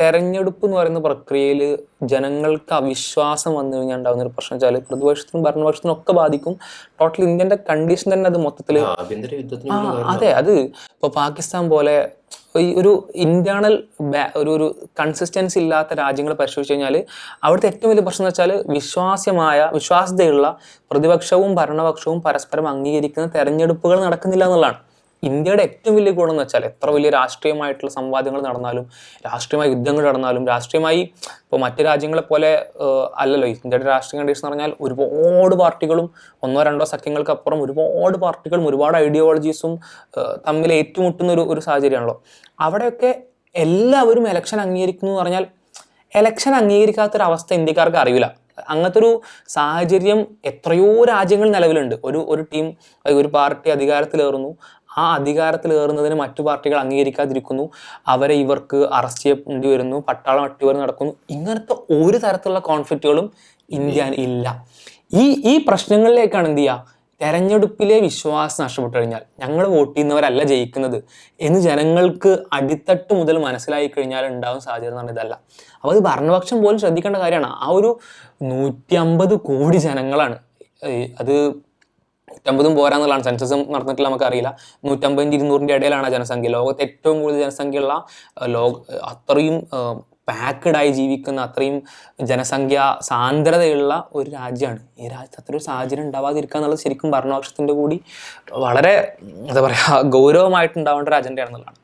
തെരഞ്ഞെടുപ്പ് എന്ന് പറയുന്ന പ്രക്രിയയിൽ ജനങ്ങൾക്ക് അവിശ്വാസം വന്നു കഴിഞ്ഞാൽ ഉണ്ടാകുന്ന ഒരു പ്രശ്നം വെച്ചാൽ പ്രതിപക്ഷത്തിനും ഭരണപക്ഷത്തിനും ഒക്കെ ബാധിക്കും. ടോട്ടൽ ഇന്ത്യന്റെ കണ്ടീഷൻ തന്നെ അത് മൊത്തത്തിൽ അതെ അത് ഇപ്പോൾ പാകിസ്ഥാൻ പോലെ ഈ ഒരു ഇന്റേണൽ ഒരു ഒരു കൺസിസ്റ്റൻസി ഇല്ലാത്ത രാജ്യങ്ങൾ പരിശോധിച്ച് കഴിഞ്ഞാൽ അവിടുത്തെ ഏറ്റവും വലിയ പ്രശ്നം എന്ന് വെച്ചാൽ വിശ്വാസ്യമായ വിശ്വാസ്യതയുള്ള പ്രതിപക്ഷവും ഭരണപക്ഷവും പരസ്പരം അംഗീകരിക്കുന്ന തെരഞ്ഞെടുപ്പുകൾ നടക്കുന്നില്ല എന്നുള്ളതാണ്. ഇന്ത്യയുടെ ഏറ്റവും വലിയ ഗുണം എന്ന് വെച്ചാൽ എത്ര വലിയ രാഷ്ട്രീയമായിട്ടുള്ള സംവാദങ്ങൾ നടന്നാലും രാഷ്ട്രീയമായ യുദ്ധങ്ങൾ നടന്നാലും രാഷ്ട്രീയമായി ഇപ്പോൾ മറ്റു രാജ്യങ്ങളെ പോലെ അല്ലല്ലോ ഇന്ത്യയുടെ രാഷ്ട്രീയ കണ്ടീഷൻ എന്ന് പറഞ്ഞാൽ ഒരുപാട് പാർട്ടികളും ഒന്നോ രണ്ടോ സഖ്യങ്ങൾക്ക് അപ്പുറം ഒരുപാട് പാർട്ടികളും ഒരുപാട് ഐഡിയോളജീസും തമ്മിൽ ഏറ്റുമുട്ടുന്ന ഒരു ഒരു സാഹചര്യമാണല്ലോ. അവിടെയൊക്കെ എല്ലാവരും എലക്ഷൻ അംഗീകരിക്കുന്നു എന്ന് പറഞ്ഞാൽ എലക്ഷൻ അംഗീകരിക്കാത്തൊരവസ്ഥ ഇന്ത്യക്കാർക്ക് അറിയില്ല. അങ്ങനത്തെ ഒരു സാഹചര്യം എത്രയോ രാജ്യങ്ങൾ നിലവിലുണ്ട്. ഒരു ഒരു ടീം ഒരു പാർട്ടി അധികാരത്തിലേറുന്നു. ആ അധികാരത്തിൽ ഏറുന്നതിന് മറ്റു പാർട്ടികൾ അംഗീകരിക്കാതിരിക്കുന്നു. അവരെ ഇവർക്ക് അറസ്റ്റ് ചെയ്യേണ്ടി വരുന്നു. പട്ടാളം അട്ടിവർ നടക്കുന്നു. ഇങ്ങനത്തെ ഒരു തരത്തിലുള്ള കോൺഫ്ലിക്റ്റുകളും ഇന്ത്യ ഇല്ല. ഈ ഈ പ്രശ്നങ്ങളിലേക്കാണ് എന്ത് ചെയ്യുക? തെരഞ്ഞെടുപ്പിലെ വിശ്വാസം നഷ്ടപ്പെട്ടു കഴിഞ്ഞാൽ ഞങ്ങൾ വോട്ട് ചെയ്യുന്നവരല്ല ജയിക്കുന്നത് എന്ന് ജനങ്ങൾക്ക് അടിത്തട്ട് മുതൽ മനസ്സിലായി കഴിഞ്ഞാൽ ഉണ്ടാകും സാഹചര്യം എന്ന് ഇതല്ല. അപ്പോൾ അത് ഭരണപക്ഷം പോലും ശ്രദ്ധിക്കേണ്ട കാര്യമാണ്. ആ ഒരു നൂറ്റി കോടി ജനങ്ങളാണ്. അത് നൂറ്റമ്പതും പോരാന്നുള്ളതാണ്. സെൻസസ് നടന്നിട്ടില്ല നമുക്കറിയില്ല. നൂറ്റമ്പതിന്റെ ഇരുന്നൂറിന്റെ ഇടയിലാണ് ജനസംഖ്യ. ലോകത്തെ ഏറ്റവും കൂടുതൽ ജനസംഖ്യയുള്ള ലോക അത്രയും പാക്കഡായി ജീവിക്കുന്ന അത്രയും ജനസംഖ്യ സാന്ദ്രതയുള്ള ഒരു രാജ്യമാണ്. ഈ രാജ്യത്ത് അത്ര ഒരു സാഹചര്യം ഉണ്ടാവാതിരിക്കുക എന്നുള്ളത് ശരിക്കും ഭരണപക്ഷത്തിന്റെ കൂടി വളരെ എന്താ പറയുക ഗൗരവമായിട്ടുണ്ടാവേണ്ട ഒരു അജണ്ടയാണെന്നുള്ളതാണ്.